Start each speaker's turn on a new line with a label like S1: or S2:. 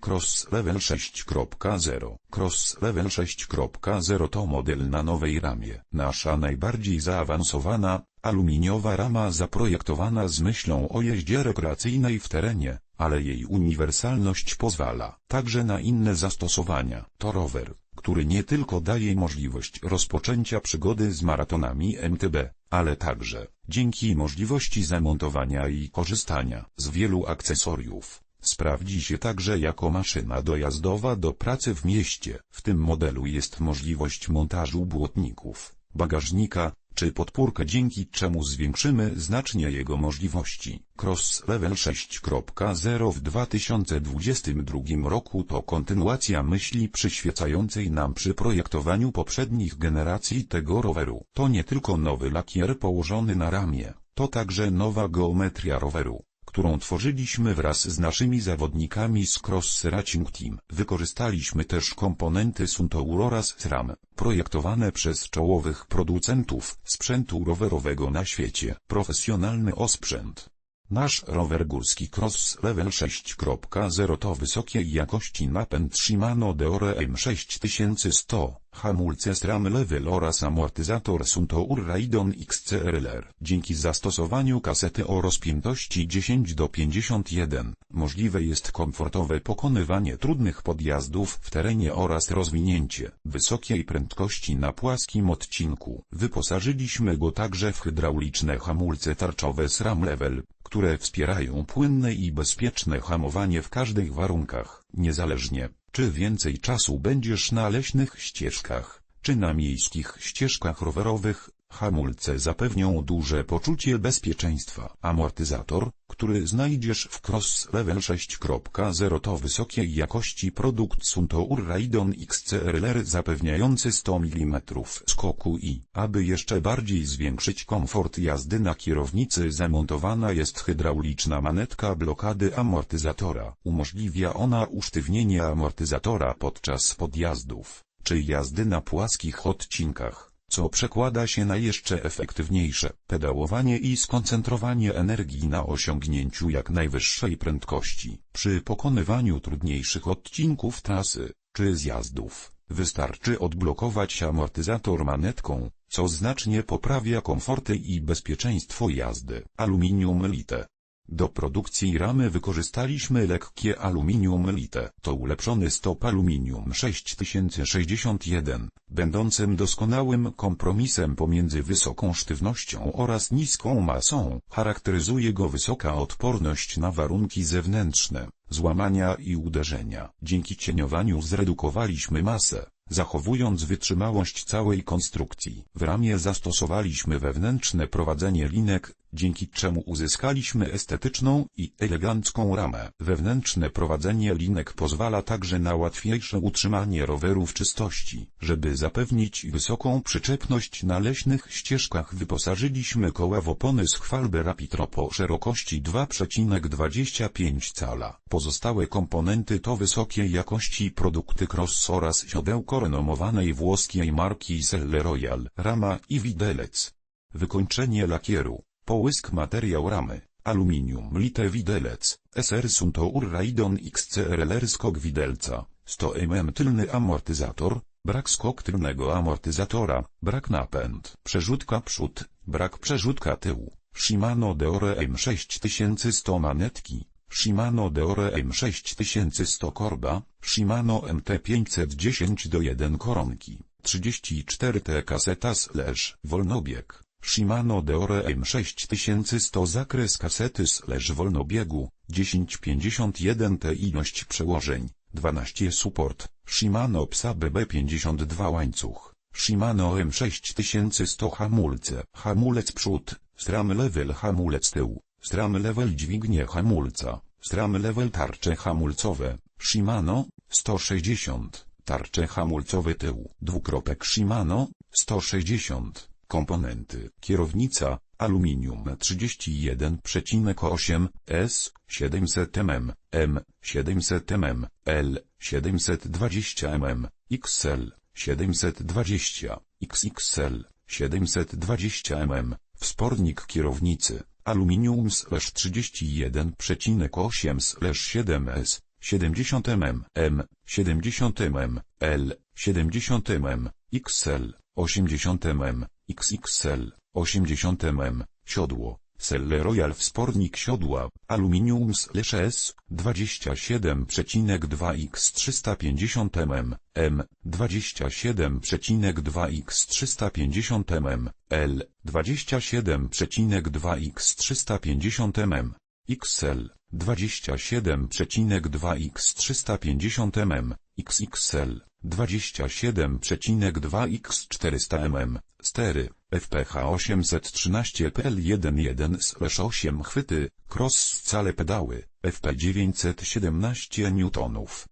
S1: Cross Level 6.0 Cross Level 6.0 to model na nowej ramie. Nasza najbardziej zaawansowana, aluminiowa rama zaprojektowana z myślą o jeździe rekreacyjnej w terenie, ale jej uniwersalność pozwala także na inne zastosowania. To rower, który nie tylko daje możliwość rozpoczęcia przygody z maratonami MTB, ale także, dzięki możliwości zamontowania i korzystania z wielu akcesoriów, sprawdzi się także jako maszyna dojazdowa do pracy w mieście. W tym modelu jest możliwość montażu błotników, bagażnika, czy podpórkę dzięki czemu zwiększymy znacznie jego możliwości. Cross Level 6.0 w 2022 roku to kontynuacja myśli przyświecającej nam przy projektowaniu poprzednich generacji tego roweru. To nie tylko nowy lakier położony na ramię, to także nowa geometria roweru którą tworzyliśmy wraz z naszymi zawodnikami z Cross Racing Team. Wykorzystaliśmy też komponenty Suntour oraz SRAM, projektowane przez czołowych producentów sprzętu rowerowego na świecie. Profesjonalny osprzęt. Nasz rower górski Cross Level 6.0 to wysokiej jakości napęd Shimano Deore M6100, hamulce SRAM Level oraz amortyzator Suntour Raidon XCRLR. Dzięki zastosowaniu kasety o rozpiętości 10 do 51, możliwe jest komfortowe pokonywanie trudnych podjazdów w terenie oraz rozwinięcie wysokiej prędkości na płaskim odcinku. Wyposażyliśmy go także w hydrauliczne hamulce tarczowe SRAM Level, które wspierają płynne i bezpieczne hamowanie w każdych warunkach, niezależnie, czy więcej czasu będziesz na leśnych ścieżkach, czy na miejskich ścieżkach rowerowych, Hamulce zapewnią duże poczucie bezpieczeństwa. Amortyzator, który znajdziesz w Cross Level 6.0 to wysokiej jakości produkt Suntour Raidon XCRLR zapewniający 100 mm skoku i, aby jeszcze bardziej zwiększyć komfort jazdy na kierownicy zamontowana jest hydrauliczna manetka blokady amortyzatora. Umożliwia ona usztywnienie amortyzatora podczas podjazdów, czy jazdy na płaskich odcinkach co przekłada się na jeszcze efektywniejsze pedałowanie i skoncentrowanie energii na osiągnięciu jak najwyższej prędkości. Przy pokonywaniu trudniejszych odcinków trasy, czy zjazdów, wystarczy odblokować amortyzator manetką, co znacznie poprawia komforty i bezpieczeństwo jazdy. Aluminium lite do produkcji ramy wykorzystaliśmy lekkie aluminium lite. To ulepszony stop aluminium 6061, będącym doskonałym kompromisem pomiędzy wysoką sztywnością oraz niską masą. Charakteryzuje go wysoka odporność na warunki zewnętrzne, złamania i uderzenia. Dzięki cieniowaniu zredukowaliśmy masę, zachowując wytrzymałość całej konstrukcji. W ramie zastosowaliśmy wewnętrzne prowadzenie linek, dzięki czemu uzyskaliśmy estetyczną i elegancką ramę. Wewnętrzne prowadzenie linek pozwala także na łatwiejsze utrzymanie roweru w czystości. Żeby zapewnić wysoką przyczepność na leśnych ścieżkach wyposażyliśmy koła w opony z chwalby Rapitro po szerokości 2,25 cala. Pozostałe komponenty to wysokiej jakości produkty Cross oraz siodełko renomowanej włoskiej marki Selle Royal, rama i widelec. Wykończenie lakieru Połysk materiał ramy, aluminium lite widelec, SR Suntour Raidon XCRLR skok widelca, 100 mm tylny amortyzator, brak skok tylnego amortyzatora, brak napęd, przerzutka przód, brak przerzutka tyłu, Shimano Deore M6100 manetki, Shimano Deore M6100 korba, Shimano MT510 do 1 koronki, 34 T kaseta slash wolnobieg. Shimano Deore M6100 zakres kasety slash wolnobiegu, 1051T ilość przełożeń, 12 support, Shimano PSA BB52 łańcuch, Shimano M6100 hamulce, hamulec przód, SRAM level hamulec tył, SRAM level dźwignie hamulca, SRAM level tarcze hamulcowe, Shimano, 160, tarcze hamulcowe tył, dwukropek Shimano, 160. Komponenty. Kierownica, aluminium 31,8 S, 700 mm, M, 700 mm, L, 720 mm, XL, 720, XXL, 720 mm. Wspornik kierownicy, aluminium 31,8 7 S, 70 mm, M, 70 mm, L, 70 mm, XL, 80 mm, XXL, 80 mm, siodło, Selle Royal wspornik siodła, aluminium slash S, 27,2x 350 mm, M, 27,2x 350 mm, L, 27,2x 350 mm, XL, 27,2x 350 mm, XXL, 27,2x 400 mm, stery, FPH 813 PL11 8 chwyty, cross scale pedały, FP 917 Newtonów.